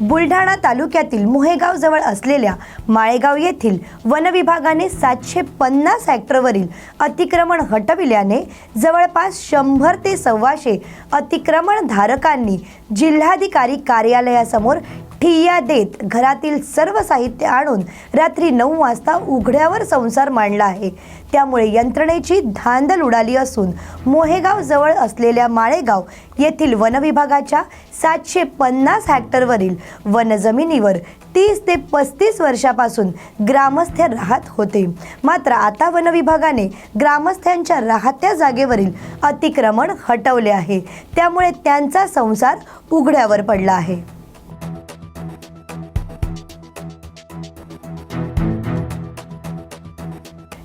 बुलढाणा तालुक्यातील मोहेगाव जवळ असलेल्या माळेगाव येथील वनविभागाने सातशे पन्नास हेक्टरवरील अतिक्रमण हटविल्याने जवळपास शंभर ते सव्वाशे अतिक्रमण धारकांनी जिल्हाधिकारी कार्यालयासमोर ठिय्या देत घरातील सर्व साहित्य आणून रात्री नऊ वाजता उघड्यावर संसार मांडला आहे. त्यामुळे यंत्रणेची धांदल उडाली असून मोहेगाव जवळ असलेल्या माळेगाव येथील वनविभागाच्या सातशे पन्नास हेक्टरवरील वनजमिनीवर तीस ते पस्तीस वर्षापासून ग्रामस्थ राहत होते. मात्र आता वनविभागाने ग्रामस्थांच्या राहत्या जागेवरील अतिक्रमण हटवले आहे. त्यामुळे त्यांचा संसार उघड्यावर पडला आहे.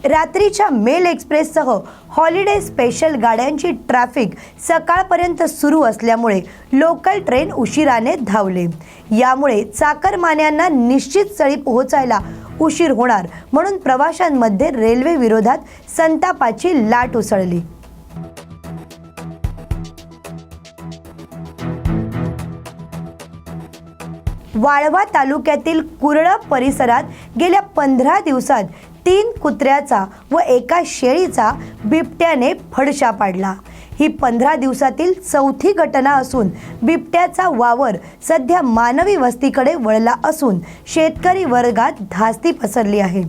रात्रीच्या मेल एक्सप्रेससह हॉलिडे स्पेशल गाड्यांची ट्रॅफिक सकाळपर्यंत सुरू असल्यामुळे लोकल ट्रेन उशिराने धावले. यामुळे चाकरमान्यांना निश्चित स्थळी पोहोचायला उशीर होणार म्हणून प्रवाशांमध्ये रेल्वे विरोधात संतापाची लाट उसळली. वाळवा तालुक्यातील कुरळ परिसरात गेल्या पंधरा दिवसात तीन कुत्र्याचा व एका शेळीचा बिबट्याने फडशा पाडला. ही पंधरा दिवसातील चौथी घटना असून बिबट्याचा वावर सध्या मानवी वस्तीकडे वळला असून शेतकरी वर्गात धास्ती पसरली आहे.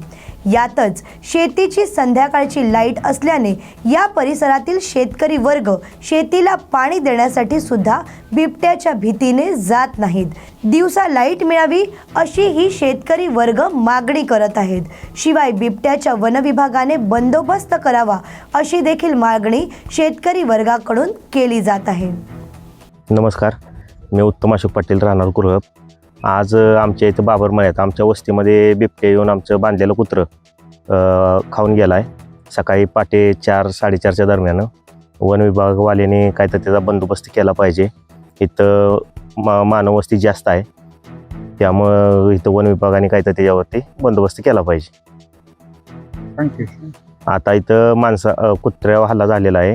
यातच शेतीची संध्याकाळची लाइट असल्याने या परिसरातील शेतकरी वर्ग शेतीला पाणी देण्यासाठी सुद्धा बिबट्याच्या भीतीने जात नाहीत. दिवसा लाइट मिळावी अशी ही शेतकरी वर्ग मागणी करत आहेत. शिवाय बिबट्याच्या वनविभागाने बंदोबस्त करावा अशी देखील मागणी शेतकरी वर्गाकडून केली जात आहे. नमस्कार. मी उत्तम अशोक पाटील राहणार कुरळप आज आमच्या इथं बाबर मळ्यात आमच्या वस्तीमध्ये बिबटे येऊन आमचं बांधलेलं कुत्रं खाऊन गेलं आहे सकाळी पाटे चार साडेचारच्या दरम्यान वन विभागवाल्याने काय तर त्याचा बंदोबस्त केला पाहिजे. इथं मा मानव वस्ती जास्त आहे. त्यामुळं इथं वन विभागाने काय तर त्याच्यावरती बंदोबस्त केला पाहिजे. आता इथं माणसा कुत्र्यावर हल्ला झालेला आहे.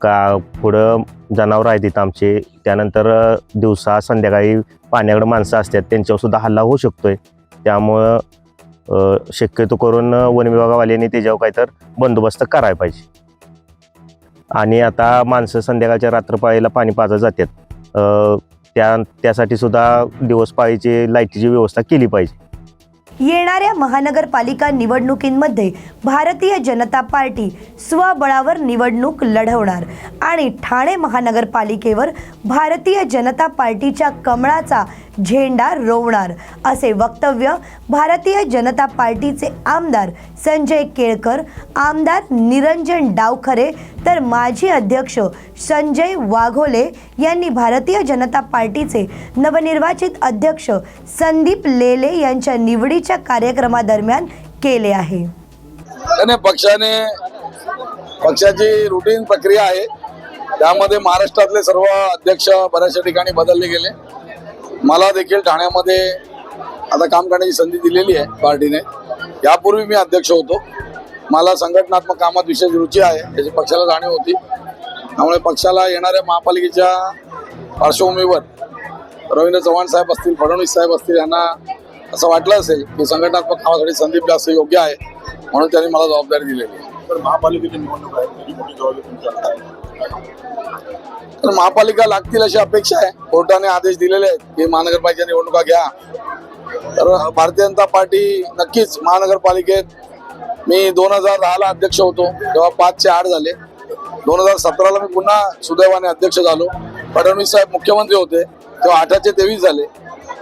का पुढं जनावर आहेत इथं आमचे त्यानंतर दिवसा संध्याकाळी पाण्याकडे माणसं असतात त्यांच्यावरसुद्धा हल्ला होऊ शकतो आहे त्यामुळं शक्यतो करून अ, वन विभागावाल्यांनी त्याच्यावर बंदोबस्त करायला पाहिजे. आणि आता माणसं संध्याकाळच्या रात्रपाळीला पाणी पाजत जातात. त्या त्यासाठी सुद्धा दिवसपाळीची लाईटीची व्यवस्था केली पाहिजे. येणाऱ्या महानगरपालिका निवडणुकींमध्ये भारतीय जनता पार्टी स्वबळावर निवडणूक लढवणार आणि ठाणे महानगरपालिकेवर भारतीय जनता पार्टीच्या कमळाचा झेंडा रोवणार असे वक्तव्य भारतीय जनता पार्टीचे आमदार संजय केळकर आमदार निरंजन डावखरे तर माजी अध्यक्ष संजय वाघोले यांनी भारतीय जनता पार्टीचे नवनिर्वाचित अध्यक्ष संदीप लेले यांच्या निवडीच्या कार्यक्रमादरम्यान केले आहे. पक्षाने पक्षाची रुटीन प्रक्रिया आहे. त्यामध्ये महाराष्ट्रातले सर्व अध्यक्ष बऱ्याचशा ठिकाणी बदलले गेले. मला देखील ठाण्यामध्ये आता काम करण्याची संधी दिलेली आहे पार्टीने. यापूर्वी मी अध्यक्ष होतो. मला संघटनात्मक कामात विशेष रुची आहे. याची पक्षाला जाणीव होती. त्यामुळे पक्षाला येणाऱ्या महापालिकेच्या पार्श्वभूमीवर रवींद्र चव्हाण साहेब असतील फडणवीस साहेब असतील यांना असं वाटलं असेल की संघटनात्मक कामासाठी संदीप जास्त योग्य आहे म्हणून त्यांनी मला जबाबदारी दिलेली आहे. तर महापालिकेची निवडणूक आहे? तर महापालिका लागतील अशी अपेक्षा आहे. कोर्टाने आदेश दिलेले आहेत की महानगरपालिका निवडणुका घ्या. तर भारतीय जनता पार्टी नक्कीच महानगरपालिकेत मी दोन हजार दहाला अध्यक्ष होतो. तेव्हा पाचशे आठ झाले. दोन हजार सतराला मी पुन्हा सुदैवाने अध्यक्ष झालो. फडणवीस साहेब मुख्यमंत्री होते. तेव्हा आठाचे तेवीस झाले.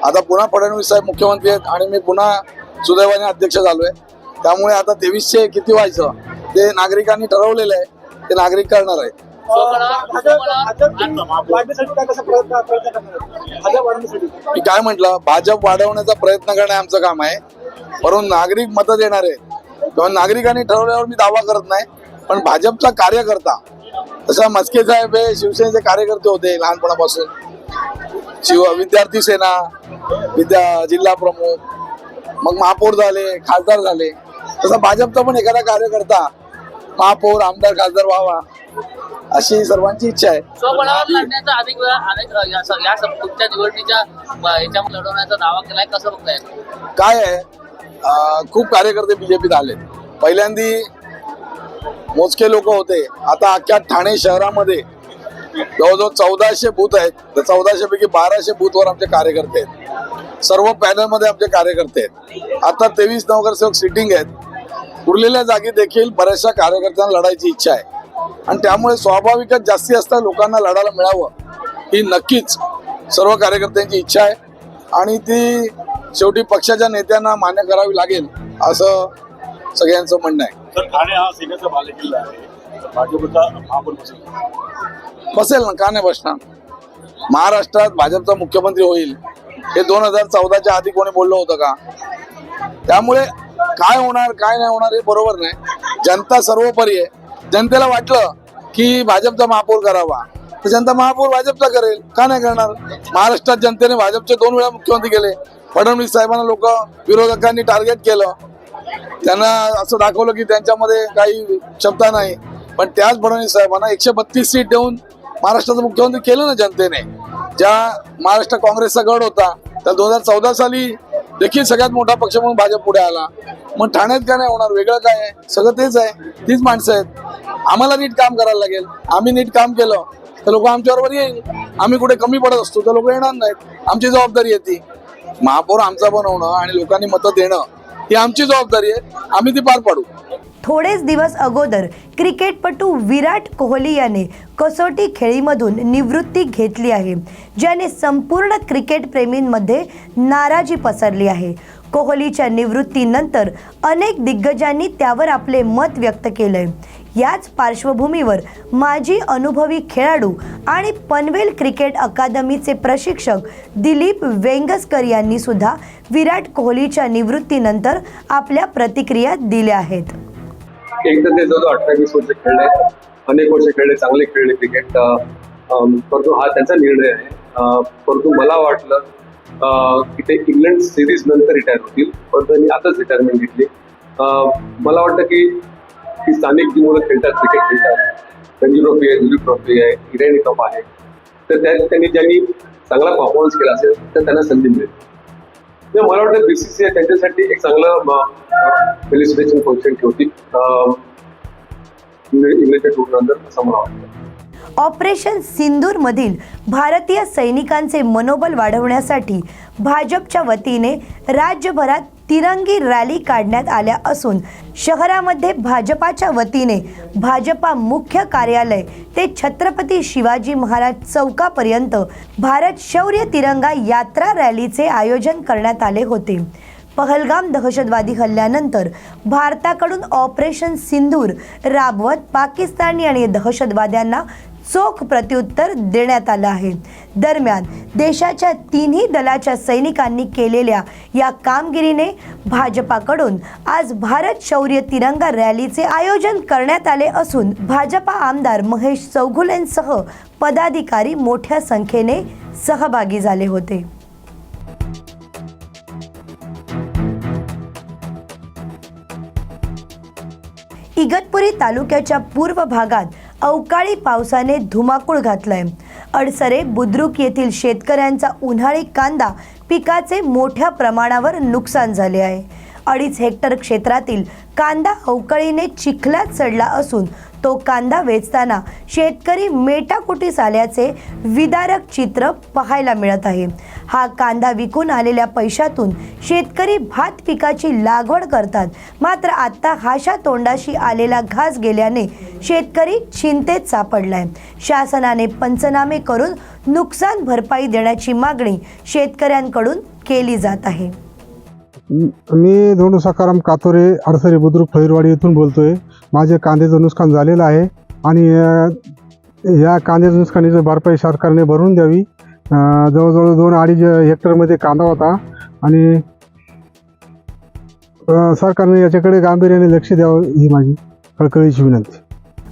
आता पुन्हा फडणवीस साहेब मुख्यमंत्री आहेत आणि मी पुन्हा सुदैवाने अध्यक्ष झालोय. त्यामुळे आता तेवीसशे किती व्हायचं ते नागरिकांनी ठरवलेलं आहे. ते नागरिक करणार आहेत. मी काय म्हटलं भाजप वाढवण्याचा प्रयत्न करणं आमचं काम आहे. परंतु नागरिक मतं देणार आहे. किंवा नागरिकांनी ठरवल्यावर मी दावा करत नाही पण भाजपचा कार्यकर्ता तसा मस्के साहेब हे शिवसेनेचे कार्यकर्ते होते लहानपणापासून. शिव विद्यार्थी सेना विद्या जिल्हा प्रमुख मग महापौर झाले खासदार झाले. तसा भाजपचा पण एखादा कार्यकर्ता महापौर आमदार खासदार व्हावा. अशी सर्वांची इच्छा आहे. स्वबळावर लढण्याचा अधिक वेळा अनेक या स- या सम- तुमच्या निवडणुकीच्या लढवण्याचा दावा केलाय. कसं बघताय? काय आहे? खूप कार्यकर्ते बीजेपीत आले. पहिल्यांदी मोजके लोक होते. आता अख्ख्या ठाणे शहरामध्ये जवळजवळ चौदाशे बूथ आहेत. तर चौदाशे पैकी बाराशे बूथवर आमचे कार्यकर्ते आहेत. सर्व पॅनलमध्ये आमचे कार्यकर्ते आहेत. आता तेवीस नगरसेवक सिटिंग आहेत. उरलेल्या जागी देखील बऱ्याचशा कार्यकर्त्यांना लढायची इच्छा आहे. आणि त्यामुळे स्वाभाविकच जास्ती असता लोकांना लढायला मिळावं ही नक्कीच सर्व कार्यकर्त्यांची इच्छा आहे. आणि ती शेवटी पक्षाच्या नेत्यांना मान्य करावी लागेल असं सगळ्यांचं म्हणणं आहे. ठाणे हा सेनेचा बालेकिल्ला आहे. भाजपचा बसेल. बसेल ना का नाही बसणार? महाराष्ट्रात भाजपचा मुख्यमंत्री होईल. हे दोन हजार चौदाच्या आधी कोणी बोललं होतं का? त्यामुळे काय होणार काय नाही होणार हे बरोबर नाही. जनता सर्वोपरी आहे. जनतेला वाटलं की भाजपचा महापौर करावा. तर जनता महापौर भाजपचा करेल. का नाही करणार? महाराष्ट्रात जनतेने भाजपचे दोन वेळा मुख्यमंत्री केले. फडणवीस साहेबांना लोक विरोधकांनी टार्गेट केलं. त्यांना असं दाखवलं की त्यांच्यामध्ये काही क्षमता नाही. पण त्याच फडणवीस साहेबांना एकशे बत्तीस सीट देऊन महाराष्ट्राचं मुख्यमंत्री केलं ना जनतेने. ज्या महाराष्ट्र काँग्रेसचा गड होता तर दोन हजार चौदा साली देखील सगळ्यात मोठा पक्ष म्हणून भाजप पुढे आला. मग ठाण्यात काय नाही होणार? वेगळं काय आहे? सगळं तेच आहे. तीच माणसं आहेत. आम्हाला नीट काम करायला लागेल. आम्ही नीट काम केलं तर लोक आमच्याबरोबर येईल. आम्ही कुठे कमी पडत असतो तर लोक येणार नाहीत. आमची जबाबदारी आहे ती. महापौर आमचा बनवणं आणि लोकांनी मतं देणं ही आमची जबाबदारी आहे. आम्ही ती पार पाडू. थोडेच दिवस अगोदर क्रिकेटपटू विराट कोहली याने कसोटी खेळीमधून निवृत्ती घेतली आहे ज्याने संपूर्ण क्रिकेट प्रेमींमध्ये नाराजी पसरली आहे. कोहलीच्या निवृत्तीनंतर अनेक दिग्गजांनी त्यावर आपले मत व्यक्त केलंय. याच पार्श्वभूमीवर माजी अनुभवी खेळाडू आणि पनवेल क्रिकेट अकादमीचे प्रशिक्षक दिलीप वेंगसकर यांनी सुद्धा विराट कोहलीच्या निवृत्तीनंतर आपल्या प्रतिक्रिया दिल्या आहेत. एकदा ते जवळ अठ्ठावीस वर्ष खेळले अनेक वर्ष खेळले चांगले खेळले क्रिकेट परंतु हा त्यांचा निर्णय आहे. परंतु मला वाटलं की ते इंग्लंड सिरीज नंतर रिटायर होतील परंतु त्यांनी आताच रिटायरमेंट घेतली. मला वाटतं की की स्थानिक जी मुलं खेळतात क्रिकेट खेळतात रणजी ट्रॉफी आहे दिलीप ट्रॉफी आहे इराणी कप आहे तर त्या त्यांनी ज्यांनी चांगला परफॉर्मन्स केला असेल तर त्यांना संधी मिळेल. मला वाटतं बीसीसीआय त्यांच्यासाठी एक चांगलं फेलिसिटेशन फंक्शन ठेवतील. अं, इंग्लंड- इंग्लंडच्या टूरनंतर असं मला वाटतं. ऑपरेशन सिंदूरमधील भारतीय सैनिकांचे मनोबल वाढवण्यासाठी भाजपच्या वतीने राज्यभरात तिरंगी रॅली काढण्यात आल्या असून शहरामध्ये भाजपाच्या वतीने भाजपा मुख्य कार्यालय ते छत्रपती शिवाजी महाराज चौकापर्यंत भारत शौर्य तिरंगा यात्रा रॅलीचे आयोजन करण्यात आले होते. पहलगाम दहशतवादी हल्ल्यानंतर भारताकडून ऑपरेशन सिंदूर राबवत पाकिस्तानी आणि दहशतवाद्यांना चोख प्रत्युत्तर देण्यात आलं आहे. दरम्यान देशाच्या तिन्ही दलाच्या सैनिकांनी केलेल्या या कामगिरीने भाजपाकडून आज भारत शौर्य तिरंगा रॅलीचे आयोजन करण्यात आले असून भाजपा आमदार महेश चौघुलेंसह पदाधिकारी मोठ्या संख्येने सहभागी झाले होते. इगतपुरी तालुक्याच्या पूर्व भागात अवकाळी पावसाने धुमाकूळ घातलाय. अडसरे बुद्रुक येथील शेतकऱ्यांचा उन्हाळी कांदा पिकाचे मोठ्या प्रमाणावर नुकसान झाले आहे. अडीच हेक्टर क्षेत्रातील कांदा अवकळीने चिखलात चढला असून तो कांदा वेचताना शेतकरी मेटाकुटीस आल्याचे विदारक चित्र पाहायला मिळत आहे. हा कांदा विकून आलेल्या पैशातून शेतकरी भात पिकाची लागवड करतात. मात्र आता हाशा तोंडाशी आलेला घास गेल्याने शेतकरी चिंतेत सापडलाय. शासनाने पंचनामे करून नुकसान भरपाई देण्याची मागणी शेतकऱ्यांकडून केली जात आहे. मी धोंडू सकाराम कातोरे अडसरी बुद्रुक फैरवाडी येथून आहे माझे कांद्याचं नुकसान झालेलं आहे आणि या कांद्याचं नुकसानीची भरपाई सरकारने भरून द्यावी. जवळजवळ दोन अडीच हेक्टरमध्ये कांदा होता आणि सरकारने याच्याकडे गांभीर्याने लक्ष द्यावं ही माझी कळकळीची विनंती.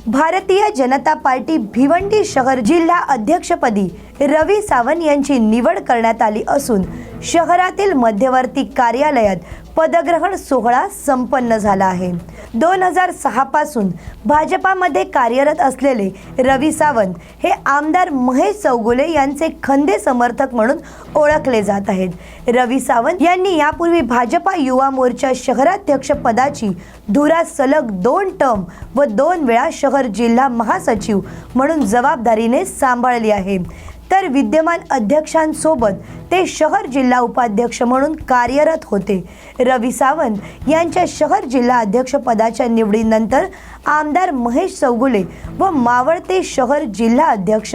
भारतीय जनता पार्टी भिवंडी शहर जिल्हा अध्यक्षपदी रवी सावंत यांची निवड करण्यात आली असून शहरातील मध्यवर्ती कार्यालयात पदग्रहण सोहळा संपन्न झाला आहे. दोन हजार सहापासून भाजपामध्ये कार्यरत असलेले रवी सावंत हे आमदार महेश चौगुले यांचे खंदे समर्थक म्हणून ओळखले जात आहेत. रवी सावंत यांनी यापूर्वी भाजपा युवा मोर्चा शहराध्यक्ष पदाची धुरा सलग दोन टर्म व दोन वेळा शहर जिल्हा महासचिव म्हणून जबाबदारीने सांभाळली आहे. तर विद्यमान अध्यक्षांसोबत ते शहर जिल्हा उपाध्यक्ष म्हणून कार्यरत होते. रवी सावंत यांच्या शहर जिल्हा अध्यक्षपदाच्या निवडीनंतर आमदार महेश चौगुले व मावळते शहर जिल्हा अध्यक्ष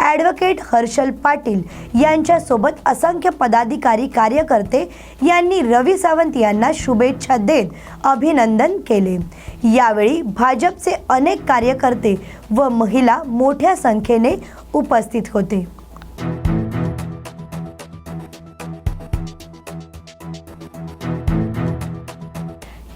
ॲडव्होकेट हर्षल पाटील यांच्यासोबत असंख्य पदाधिकारी कार्यकर्ते यांनी रवी सावंत यांना शुभेच्छा देत अभिनंदन केले. यावेळी भाजपचे अनेक कार्यकर्ते व महिला मोठ्या संख्येने उपस्थित होते.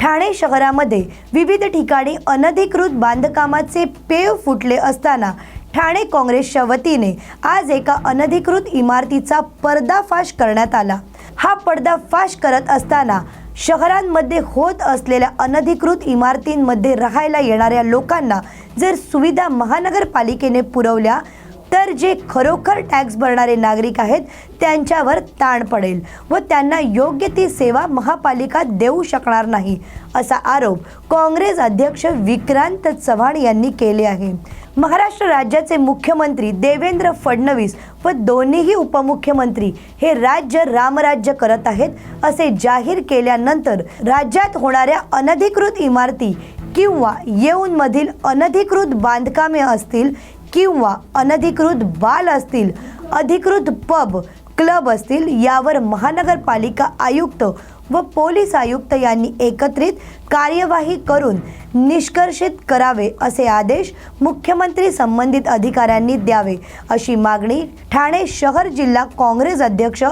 ठाणे शहरामध्ये विविध ठिकाणी अनधिकृत बांधकामाचे पेव फुटले असताना ठाणे काँग्रेसच्या वतीने आज एका अनधिकृत इमारतीचा पर्दाफाश करण्यात आला. हा पर्दाफाश करत असताना शहरांमध्ये होत असलेल्या अनधिकृत इमारतींमध्ये राहायला येणाऱ्या लोकांना जर सुविधा महानगरपालिकेने पुरवल्या तर जे खरोखर टॅक्स भरणारे नागरिक आहेत त्यांच्यावर ताण पडेल व त्यांना योग्य ती सेवा महापालिका देऊ शकणार नाही असा आरोप काँग्रेस अध्यक्ष विक्रांत चव्हाण यांनी केले आहे. महाराष्ट्र राज्याचे मुख्यमंत्री देवेंद्र फडणवीस व दोन्हीही उपमुख्यमंत्री हे राज्य रामराज्य करत आहेत असे जाहीर केल्यानंतर राज्यात होणाऱ्या अनधिकृत इमारती किंवा येऊनमधील अनधिकृत बांधकामे असतील किंवा अनधिकृत बाल असतील अधिकृत पब क्लब असतील यावर महानगरपालिका आयुक्त व पोलीस आयुक्त यांनी एकत्रित कार्यवाही करून निष्कर्षित करावे असे आदेश मुख्यमंत्री संबंधित अधिकाऱ्यांनी द्यावे. अशी मागणी ठाणे शहर जिल्हा काँग्रेस अध्यक्ष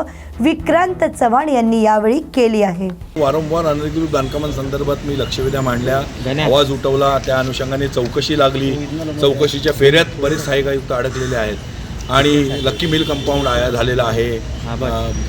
विक्रांत चव्हाण यांनी यावेळी केली आहे. वारंवार अनधिकृत बांधकामांसंदर्भात मी लक्षवेध्या मांडल्या. आवाज उठवला. त्या अनुषंगाने चौकशी लागली. चौकशीच्या फेऱ्यात बरेच सहाय्यक आयुक्त अडकलेले आहेत. आणि लक्की मिल कंपाऊंड आया झालेलं आहे.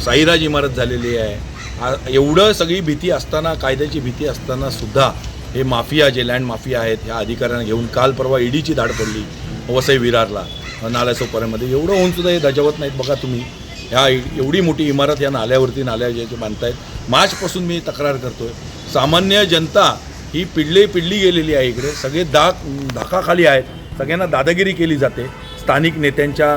साईराज इमारत झालेली आहे. एवढं सगळी भीती असताना कायद्याची भीती असताना सुद्धा हे माफिया जे लँड माफिया आहेत ह्या अधिकाऱ्यांना घेऊन काल परवा ईडीची धाड पडली वसई विरारला नाल्याचौपाऱ्यामध्ये एवढं होऊन सुद्धा हे दजावत नाहीत बघा तुम्ही. ह्या एवढी मोठी इमारत या नाल्यावरती नाल्या जे बांधतायत. मार्चपासून मी तक्रार करतो आहे सामान्य जनता ही पिडले पिडली गेलेली आहे इकडे. सगळे दा धाकाखाली आहेत. सगळ्यांना दादागिरी केली जाते. स्थानिक नेत्यांच्या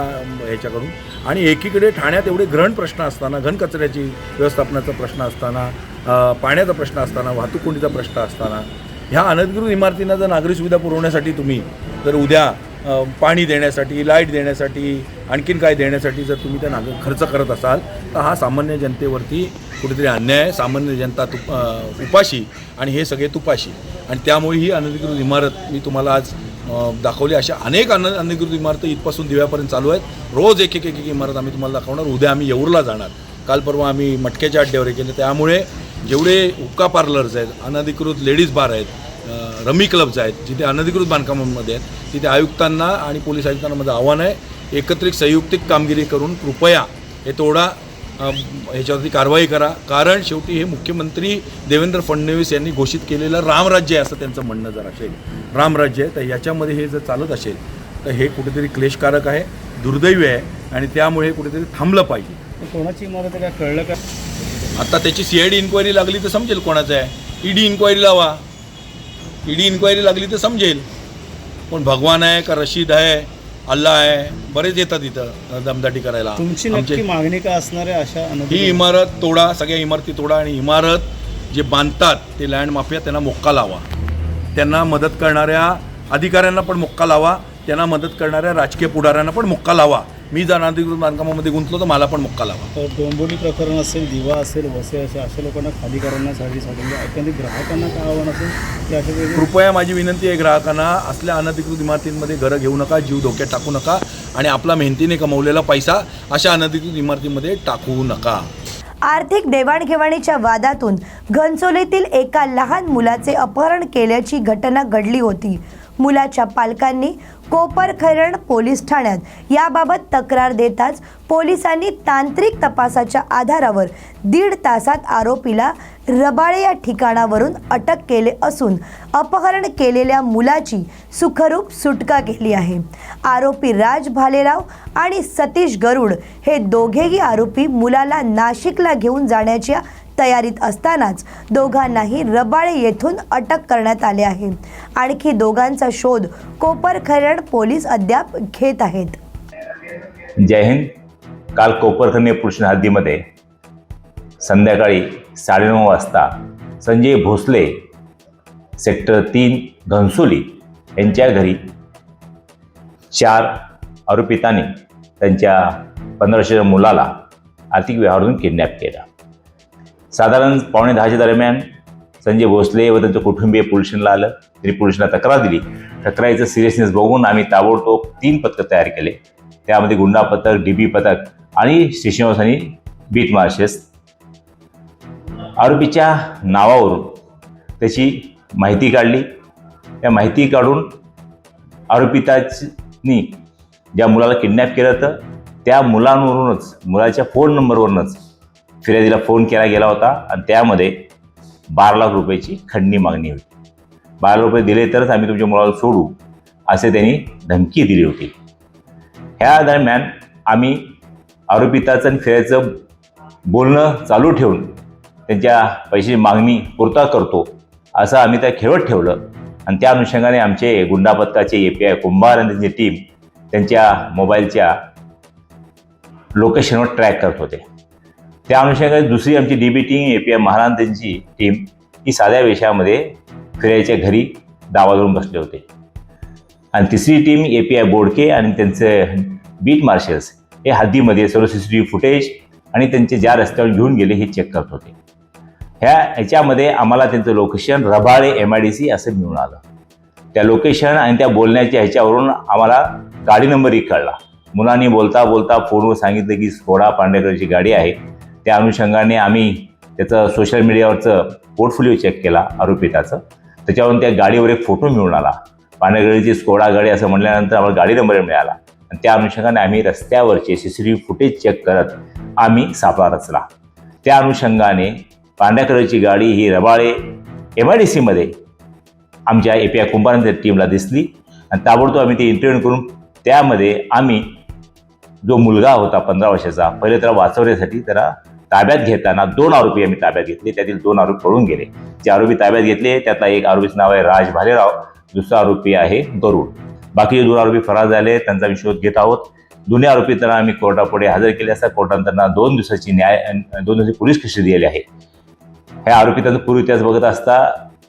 ह्याच्याकडून. आणि एकीकडे ठाण्यात एवढे ग्रहण प्रश्न असताना घनकचऱ्याची व्यवस्थापनाचा प्रश्न असताना पाण्याचा प्रश्न असताना वाहतूक कोंडीचा प्रश्न असताना ह्या अनधिकृत इमारतींना जर नागरी सुविधा पुरवण्यासाठी तुम्ही जर उद्या पाणी देण्यासाठी लाइट देण्यासाठी आणखीन काय देण्यासाठी जर तुम्ही त्या नाग खर्च करत असाल तर हा सामान्य जनतेवरती कुठेतरी अन्याय आहे सामान्य जनता तुप उपाशी आणि हे सगळे तुपाशी. आणि त्यामुळे ही अनधिकृत इमारत मी तुम्हाला आज दाखवली. अशा अनेक अन अनधिकृत इमारती इथपासून दिव्यापर्यंत चालू आहेत. रोज एक एक एक एक इमारत आम्ही तुम्हाला दाखवणार. उद्या आम्ही येऊरला जाणार. काल परवा आम्ही मटक्याच्या अड्ड्यावर केले. त्यामुळे जेवढे हुक्का पार्लर्स आहेत अनधिकृत लेडीज बार आहेत रमी क्लब्स आहेत जिथे अनधिकृत बांधकामांमध्ये आहेत तिथे आयुक्तांना आणि पोलीस आयुक्तांना माझं आव्हान आहे. एकत्रित संयुक्तिक कामगिरी करून कृपया हे तोडा अ, ह्याच्यावरती कारवाई करा. कारण शेवटी हे मुख्यमंत्री देवेंद्र फडणवीस यांनी घोषित केलेलं रामराज्य आहे असं त्यांचं म्हणणं जर असेल. रामराज्य आहे तर याच्यामध्ये हे जर चालत असेल तर हे कुठेतरी क्लेशकारक आहे दुर्दैवी आहे आणि त्यामुळे हे कुठेतरी थांबलं पाहिजे. कोणाची इमारत आहे काय कळलं का? आता त्याची सी आय डी इन्क्वायरी लागली तर समजेल कोणाचं आहे. ईडी इन्क्वायरी लावा. ईडी इन्क्वायरी लागली तर समजेल. पण भगवान आहे का रशीद आहे? अल्ला आहे बरेच येतात इथं दमदाटी करायला. तुमची नक्की मागणी काय असणार आहे अशा ही इमारत तोडा सगळ्या इमारती तोडा आणि इमारत जे बांधतात ते लँड माफिया त्यांना मोक्का लावा. त्यांना मदत करणाऱ्या अधिकाऱ्यांना पण मोक्का लावा त्यांना मदत करणाऱ्या राजकीय पुढाऱ्यांना पण मोक्का लावा. मी जर अनधिकृत बांधकामामध्ये गुंतलो तर मला पण मोक्का लावा. तर डोंबोली प्रकरण असेल दिवा असेल वसे असेल अशा लोकांना खाली करण्यासाठी म्हणजे एकंदरीत ग्राहकांना काय आव्हान असेल की अशा कृपया माझी विनंती आहे ग्राहकांना असल्या अनधिकृत इमारतींमध्ये घरं घेऊ नका जीव धोक्यात टाकू नका आणि आपला मेहनतीने कमवलेला पैसा अशा अनधिकृत इमारतीमध्ये टाकू नका. आर्थिक देवाणघेवाणीच्या वादातून घनसोलीतील एका लहान मुलाचे अपहरण केल्याची घटना घडली होती. मुलाच्या पालकांनी कोपरखैरण पोलीस ठाण्यात. याबाबत तक्रार देताच पोलिसांनी तांत्रिक तपासाच्या आधारावर दीड तासात आरोपीला रबाळे या ठिकाणावरून अटक केले असून अपहरण केलेल्या मुलाची सुखरूप सुटका केली आहे. आरोपी राज भालेराव आणि सतीश गरुड हे दोघेही आरोपी मुलाला नाशिकला घेऊन जाण्याच्या तयारीत असतानाच दोघांनाही रबाळे येथून अटक करण्यात आले आहे. आणखी दोघांचा शोध कोपरखरण पोलीस अद्याप घेत आहेत. जय हिंद. काल कोपरखन्ने पुरुषण हद्दीमध्ये संध्याकाळी साडेनऊ वाजता संजय भोसले सेक्टर तीन घनसोली यांच्या घरी चार आरोपितांनी त्यांच्या पंधराशे मुलाला आर्थिक व्यवहारातून किडनॅप केला. साधारण पावणे दहाच्या दरम्यान संजय भोसले व त्यांचं कुटुंबीय पोल्युशनला आलं. त्यांनी पोल्युशनला तक्रार दिली. तक्रारीचं सिरियसनेस बघून आम्ही ताबडतोब तीन पथकं तयार केले. त्यामध्ये गुंडा पथक डीबी पथक आणि स्टेशन आणि बीट मार्शेस आरोपीच्या नावावरून त्याची माहिती काढली. त्या माहिती काढून आरोपितानी ज्या मुलाला किडनॅप केलं होतं त्या मुलांवरूनच मुलाच्या फोन नंबरवरूनच फिर्यादीला फोन केला गेला होता आणि त्यामध्ये बारा लाख रुपयाची खंडणी मागणी होती. बारा रुपये दिले तरच आम्ही तुमच्या मुलाला सोडू असे त्यांनी धमकी दिली होती. ह्या दरम्यान आम्ही आरोपिताचं आणि फिर्याचं बोलणं चालू ठेवून त्यांच्या पैशाची मागणी पुरता करतो असं आम्ही त्या खेळत ठेवलं. आणि त्या अनुषंगाने आमचे गुंडा पथकाचे ए पी आय कुंभार आणि त्यांची टीम त्यांच्या मोबाईलच्या लोकेशनवर ट्रॅक करत होते. त्या अनुषंगाने दुसरी आमची D B team A P I Maharaj त्यांची टीम ही साध्या वेशामध्ये फिरायच्या घरी दावा बसले होते. आणि तिसरी team A P I Bodke आणि त्यांचे बीट मार्शल्स हे हद्दीमध्ये सर्व C C T V footage आणि त्यांचे ज्या रस्त्यावर घेऊन गेले हे चेक करत होते. ह्या ह्याच्यामध्ये आम्हाला त्यांचं location Rabale M I D C असं मिळून आलं. त्या लोकेशन आणि त्या बोलण्याच्या ह्याच्यावरून आम्हाला गाडी नंबरही कळला. मुलांनी बोलता बोलता फोनवर सांगितलं की स्कोडा पांडेकरची गाडी आहे. त्या अनुषंगाने आम्ही त्याचं सोशल मीडियावरचं पोर्टफोलिओ चेक केला आरोपिताचं त्याच्यावरून त्या गाडीवर एक फोटो मिळून आला. पांडेकरची स्कोडा गाडी असं म्हटल्यानंतर आम्हाला गाडी नंबर मिळाला. आणि त्या अनुषंगाने आम्ही रस्त्यावरचे C C T V footage check करत आम्ही सापळा रचला. त्या अनुषंगाने पांड्याकरची गाडी ही रबाळे एम आय डी सीमध्ये आमच्या ए पी आय कुंभारांच्या टीमला दिसली. आणि ताबडतोब आम्ही ती इंटरव्ह्यू करून त्यामध्ये आम्ही जो मुलगा होता पंधरा वर्षाचा पहिले त्याला वाचवण्यासाठी त्याला ताब्यात घेताना दोन आरोपी आम्ही ताब्यात घेतले. त्यातील दोन आरोपी पळून गेले. जे आरोपी ताब्यात घेतले त्यातला एक आरोपीचं नाव आहे राज भालेराव. दुसरा आरोपी आहे गरुड बाकीचे दोन आरोपी फरार झाले. त्यांचा आम्ही शोध घेत आहोत. दोन्ही आरोपी त्यांना आम्ही कोर्टापुढे हजर केले असता कोर्टानं त्यांना दोन दिवसाची न्याय दोन दिवसाची पोलीस कस्टडी दिली आहे. ह्या त्यांचा पूर्व इतिहास बघत असता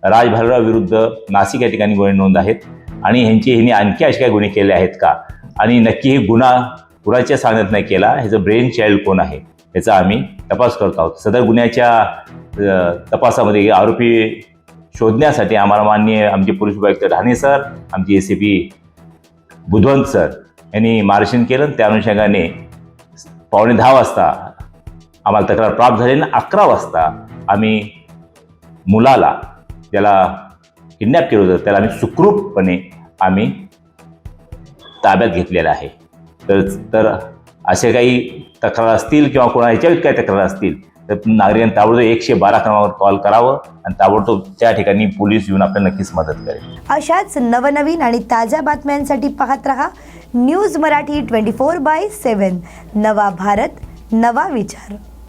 राज भालेराव विरुद्ध नाशिक या ठिकाणी गुन्हे नोंद आहेत. आणि ह्यांची ह्यांनी आणखी असे काही गुन्हे केले आहेत का? आणि नक्की हे गुन्हा कुणाच्या सांगण्यात नाही केला? ह्याचं ब्रेन चाइल्ड कोण आहे? याचा आम्ही तपास करत आहोत. सदर गुन्ह्याच्या तपासामध्ये आरोपी शोधण्यासाठी आम्हाला माननीय आमचे पोलीस उपायुक्त ढाणे सर आमचे A C P Budhwant sir यांनी मार्गदर्शन केलं. त्या अनुषंगाने पावणे दहा वाजता आम्हाला तक्रार प्राप्त झाली आणि अकरा वाजता आम्ही मुलाला त्याला किडनॅप केलं होतं त्याला आम्ही सुखरूपपणे आम्ही ताब्यात घेतलेलं आहे. तर तर असे काही तक्रार असतील किंवा कोणाच्या काय काही तक्रार असतील तर नागरिकांनी ताबडतोब एकशे बारा क्रमांकावर कॉल करावं आणि ताबडतोब त्या ठिकाणी पोलीस येऊन आपल्याला नक्कीच मदत करेल. अशाच नवनवीन आणि ताज्या बातम्यांसाठी पाहत रहा news Marathi twenty four by seven नवा भारत नवा विचार.